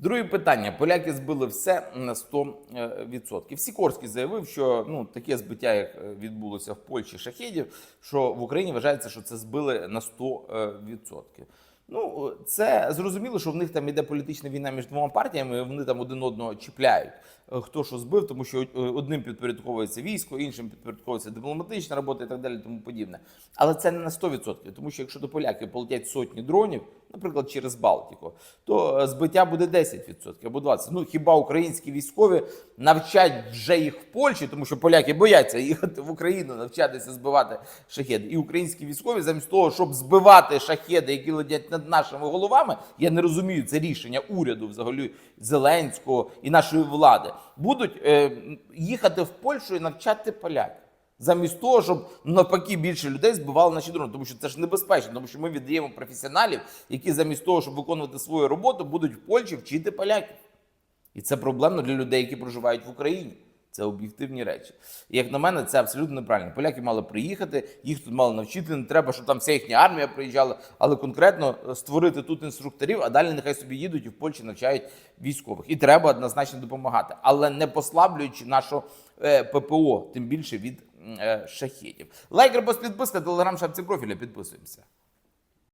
Друге питання: поляки збили все на 100%. Сікорський заявив, що ну таке збиття, як е, відбулося в Польщі шахедів, що в Україні вважається, що це збили на 100%. Ну, це зрозуміло, що в них там іде політична війна між двома партіями, вони там один одного чіпляють. е, Хто що збив, тому що е, одним підпорядковується військо, іншим підпорядковується дипломатична робота і так далі, тому подібне. Але це не на 100%, тому що якщо до поляків полетять сотні дронів, наприклад, через Балтику, то е, збиття буде 10% або 20%. Ну хіба українські військові навчать вже їх в Польщі, тому що поляки бояться їхати в Україну, навчатися збивати шахеди. І українські військові, замість того, щоб збивати шахеди, які летять над нашими головами, я не розумію це рішення уряду, взагалі Зеленського і нашої влади, будуть е, їхати в Польщу і навчати поляків. Замість того, щоб навпаки більше людей збивали наші дрони, тому що це ж небезпечно, тому що ми віддаємо професіоналів, які замість того, щоб виконувати свою роботу, будуть в Польщі вчити поляків. І це проблемно для людей, які проживають в Україні. Це об'єктивні речі. І як на мене, це абсолютно неправильно. Поляки мали приїхати, їх тут мали навчити. Не треба, щоб там вся їхня армія приїжджала, але конкретно е, створити тут інструкторів, а далі нехай собі їдуть і в Польщі навчають військових. І треба однозначно допомагати, але не послаблюючи нашу е, ППО, тим більше від е. Лайк, репост, підписка, телеграм, шапці профіля. Підписуємося.